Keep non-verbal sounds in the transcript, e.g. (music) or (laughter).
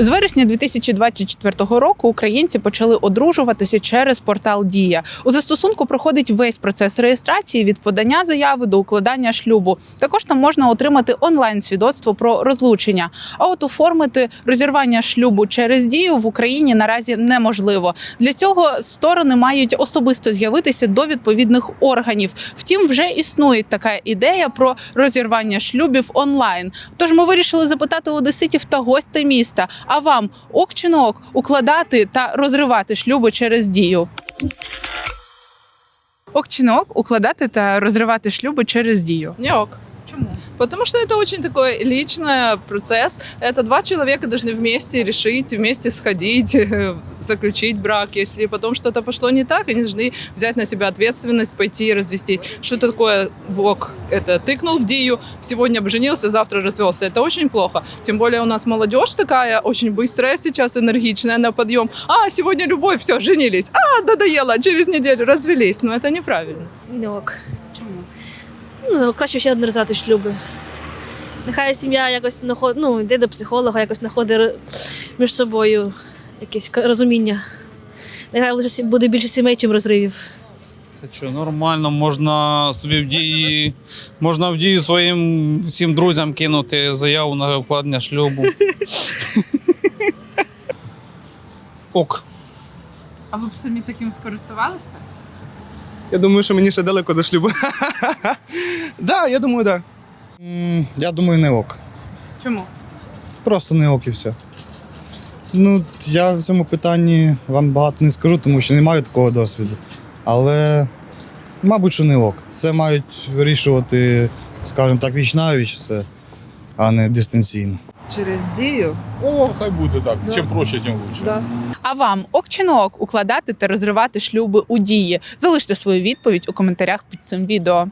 З вересня 2024 року українці почали одружуватися через портал Дія. У застосунку проходить весь процес реєстрації від подання заяви до укладання шлюбу. Також там можна отримати онлайн свідоцтво про розлучення. А от оформити розірвання шлюбу через дію в Україні наразі неможливо. Для цього сторони мають особисто з'явитися до відповідних органів. Втім, вже існує така ідея про розірвання шлюбів онлайн. Тож ми вирішили запитати одеситів та гостей міста. А вам ок чи не ок укладати та розривати шлюби через дію? Ок чи не ок укладати та розривати шлюби через дію? Не ок. Чому? Потому что это очень такой личный процесс. Это два человека должны вместе решить, вместе сходить, (laughs) заключить брак. Если потом что-то пошло не так, они должны взять на себя ответственность, пойти и развестись. Что такое ВОК? Это тыкнул в Дию, сегодня обженился, завтра развелся. Это очень плохо. Тем более у нас молодежь такая, очень быстрая сейчас, энергичная на подъем. А, сегодня любовь, все, женились. А, надоело, через неделю развелись. Но это неправильно. Не ок. Ну, краще ще не розвивати шлюби. Нехай сім'я якось наход... ну, йде до психолога, якось знаходить між собою якесь розуміння. Нехай лише буде більше сімей, чим розривів. Це що, нормально, можна собі в дії, можна в дії своїм всім друзям кинути заяву на укладення шлюбу. (laughs) Ок. А ви б самі таким скористувалися? Я думаю, що мені ще далеко до шлюбу. (laughs) Да, я думаю, так. Я думаю, не ок. Чому? Просто не ок і все. Ну, я в цьому питанні вам багато не скажу, тому що не маю такого досвіду. Але, мабуть, що не ок. Це мають вирішувати, скажімо так, віч на віч все, а не дистанційно. Через дію? О, Хай буде так. Да. Чим проще, тим краще. да. А вам ок чи не ок укладати та розривати шлюби у дії? Залиште свою відповідь у коментарях під цим відео.